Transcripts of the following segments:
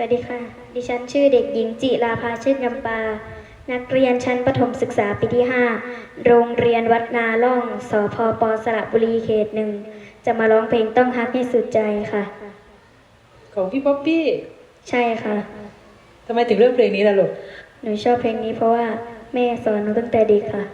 วัสดีค่ะ ดิฉันชื่อเด็กหญิงจิราภาเชื่นกำปา นักเรียนชั้นประถมศึกษาปีที่ 5 โรงเรียนวัดนาล่อง สพปสระบุรีเขตหนึ่ง จะมาร้องเพลงต้องฮักให้สุดใจค่ะ ของพี่ป๊อปปี้ ใช่ค่ะ ทำไมถึงเลือกเพลงนี้ล่ะลูก หนูชอบเพลงนี้เพราะว่าแม่สอนหนูตั้งแต่เด็กค่ะ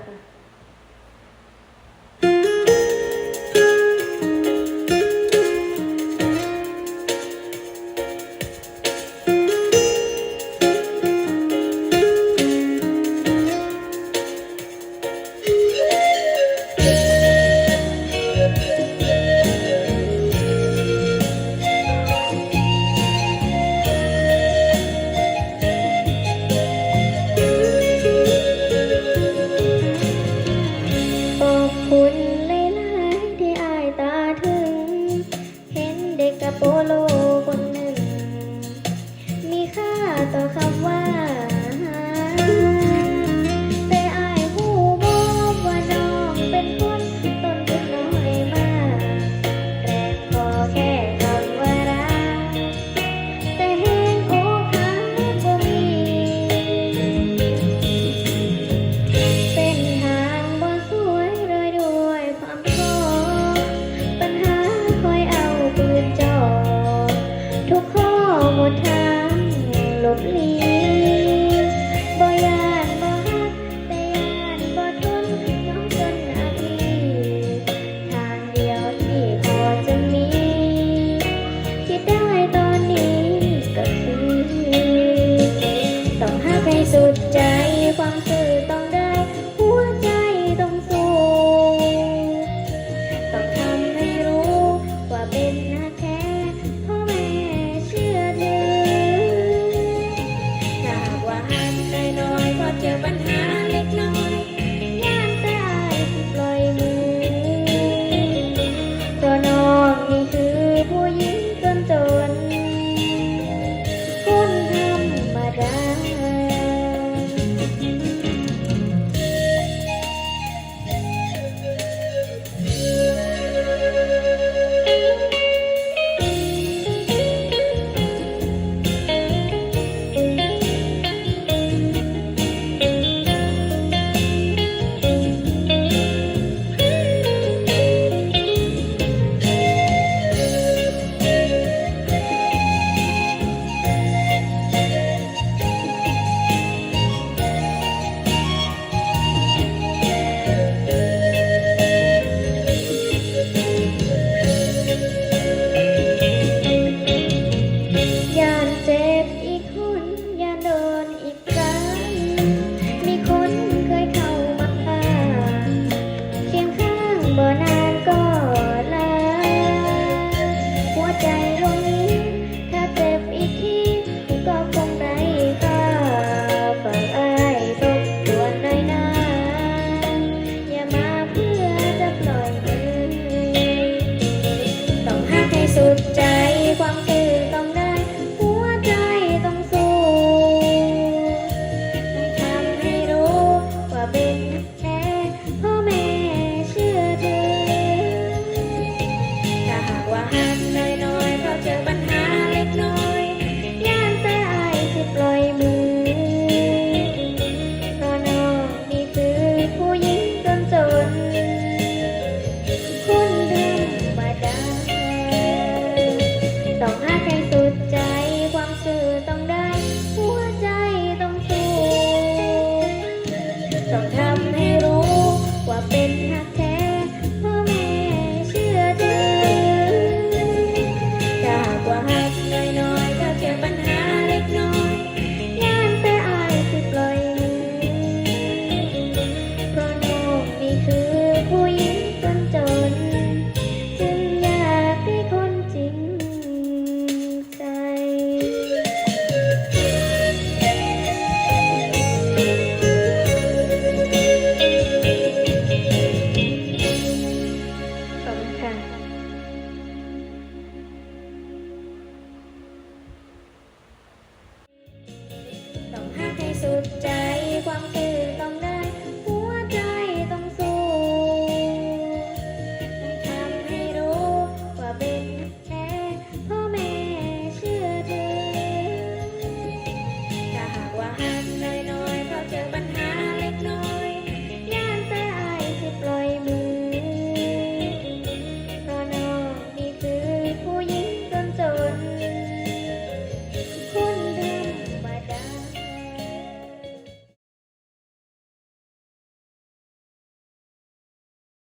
ยานเจ